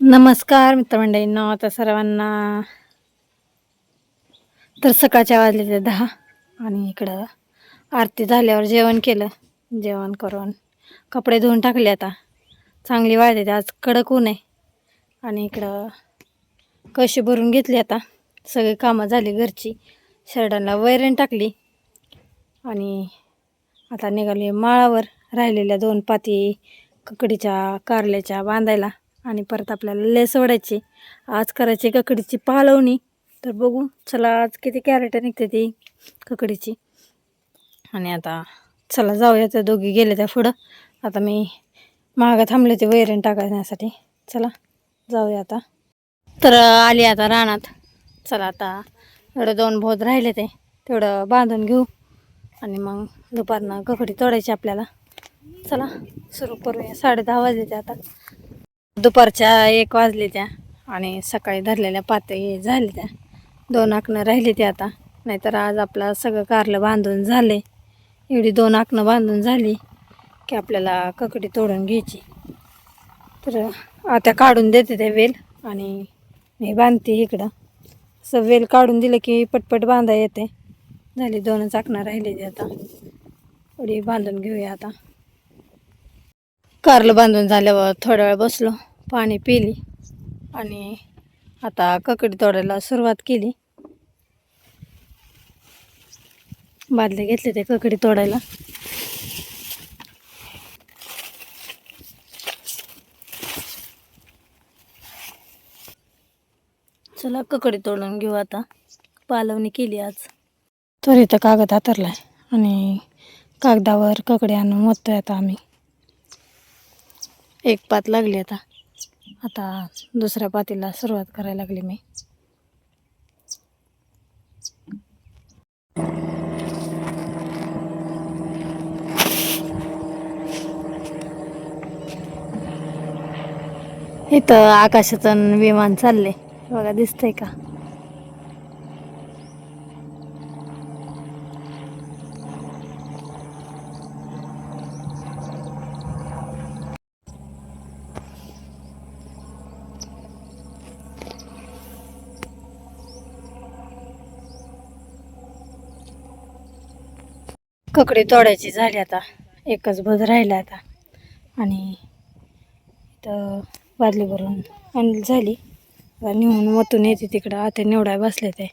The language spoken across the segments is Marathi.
नमस्कार मित्रमंडळींनो आता सर्वांना तर सकाळच्या वाजले दहा आणि इकडं आरती झाल्यावर जेवण केलं. जेवण करून कपडे धुवून टाकले आता. चांगली वाळते ते आज कडक ऊन आहे. आणि इकडं कशी भरून घेतली आता. सगळी कामं झाली घरची. शर्टांना वैरण टाकली. आणि आता निघाली माळावर राहिलेल्या दोन पाती ककडीच्या कारल्याच्या बांधायला. आणि परत आपल्याला लेस वडायची आज करायची ककडीची पालवणी. तर बघू चला आज किती कॅरेट निघते ती ककडीची. आणि आता चला जाऊया त्या दोघी गेले त्या पुढं. आता मी मागं थांबले ते वैरण टाकण्यासाठी चला जाऊया आता. तर आली आता रानात. चला आता एवढं दोन भोत राहिले ते. तेवढं बांधून घेऊ. आणि मग दुपारनं ककडी तोडायची आपल्याला. चला सुरू करूया. साडे दहा वाजले ते आता. दुपारच्या एक वाजले त्या आणि सकाळी धरलेल्या पातळी झाली त्या दोन आकणं राहिली ते आता. नाहीतर आज आपलं सगळं कारलं बांधून झाले. एवढी दोन आकणं बांधून झाली की आपल्याला ककडी तोडून घ्यायची. तर आता काढून देते ते वेल आणि मी बांधते इकडं. असं वेल काढून दिलं की पटपट बांधा येते. झाली दोनच आकणं राहिली ते आता. एवढी बांधून घेऊया आता. कारलं बांधून झाल्यावर थोडा वेळ बसलो. पाणी पिली आणि आता ककडी तोडायला सुरुवात केली. बादले घेतले ते ककडी तोडायला. चला ककडी तोडून घेऊ आता. पालवणी केली आज. तर इथं कागद हातरलाय आणि कागदावर ककडी आणून मोजतोय आता आम्ही. एक पात लागली आता. आता दुसऱ्या पातीला सुरुवात करायला लागली मी. इथं आकाशाचं विमान चाललंय. बघा दिसतंय का? ककडी तोडायची झाली आता. एकच भज राहिला आता. आणि इथं बादली भरून आणली झाली. आता मतून येते तिकडं. आता निवडाय बसले ते.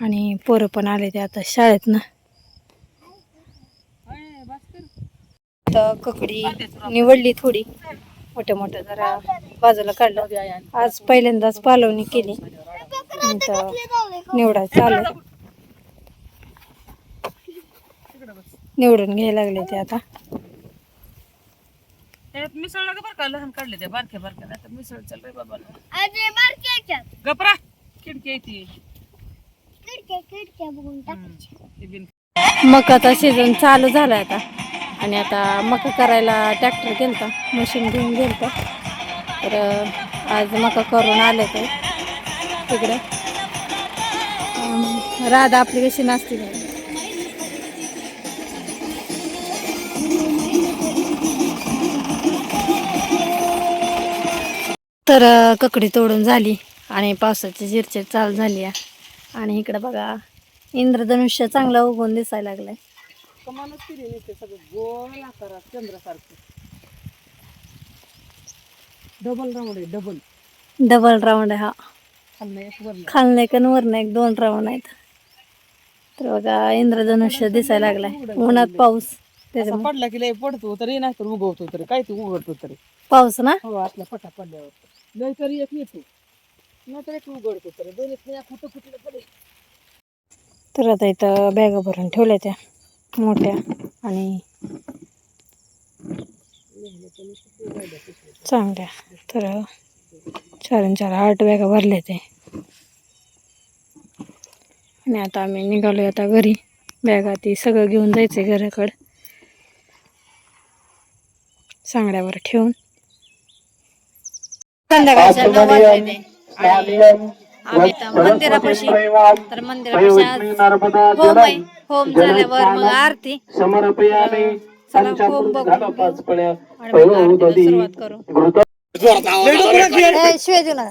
आणि पोरं पण आले ते आता शाळेत ना तर ककडी निवडली थोडी. मोठ्या मोठ्या जरा बाजूला काढलं. आज पहिल्यांदाच पालवणी केली. तर निवडाय चालू निवडून घ्यायला लागले ते आता. त्यात बरं का लहान काढले ते बारक्या बारक्या आता मिसळ चल रे बाबा गपरा खिडकी मकाचा सीझन चालू झाला आता. आणि आता मका करायला ट्रॅक्टर गेलता मशीन घेऊन गेलता. तर आज मका करून आले ते. तिकडं. राधा आपली कशी नाचते तर ककडी तोडून झाली आणि पावसाची झिरचिर चालू झाली आहे. आणि इकडं बघा इंद्रधनुष्य चांगला उगवून दिसायला लागलाय. कमालच केली नाही ते सगळं. गोल आकारात चंद्रासारखं. डबल राऊंड आहे डबल डबल राऊंड आहे हा. एक खालनं एक आणि वरनं एक दोन राऊंड आहेत. तर बघा इंद्रधनुष्य दिसायला लागलाय. उन्हात पाऊस पडला की लय पडतो तरी नाही तर उगवतो तरी. काय ते उघडतो तरी. पाऊस ना? हो असला पटा पडल्यावर. नाहीतर एक येतो. नाहीतर एक उघडतो तर. दोन एक कुठं कुठलं तरी. तर आता इथं बॅगा भरून ठेवल्या त्या मोठ्या आणि चांगल्या. तर चार आणि चार आठ बॅगा भरल्या ते आणि आता आम्ही निघालो आता घरी. बॅगा ती सगळं घेऊन जायचं घराकडं. सांगड्यावर ठेवून. संध्याकाळच्या नऊ वाजले ते. आणि आम्ही तर मंदिरापाशी तर मंदिरापाशी आज होम आहे. होम झाल्यावर मग आरती. चला होम बघू. आणि मग आरतीला सुरुवात करू. लेडो पण लागले ए, शिवाय देऊ नका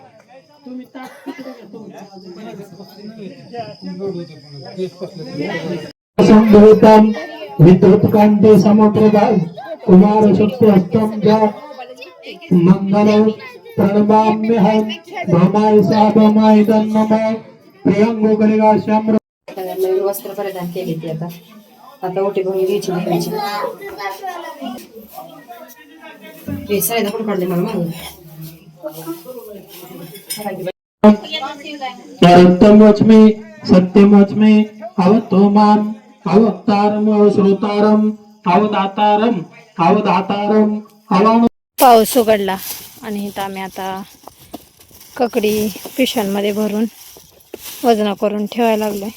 तुम्ही विद्युतकांती समुद्रदास कुमार शक्ति अष्टम जा मंगल प्रणवाम्य हम भमाय सा भमाय दन्नमय प्रियंगो करेगा श्याम नवीन वस्त्र परिधान केली ती आता. आता ओटी भरून घ्यायची देवीची हे साईदा पण काढले मला मागून सत्यमोचमे सत्यमोचमे अवतो माम अवतारम श्रोतारम अवदातारम अवदातारम अवान पाऊस उघडला आणि इथं आम्ही आता ककडी पिशांमध्ये भरून वजन करून ठेवायला लागलोय.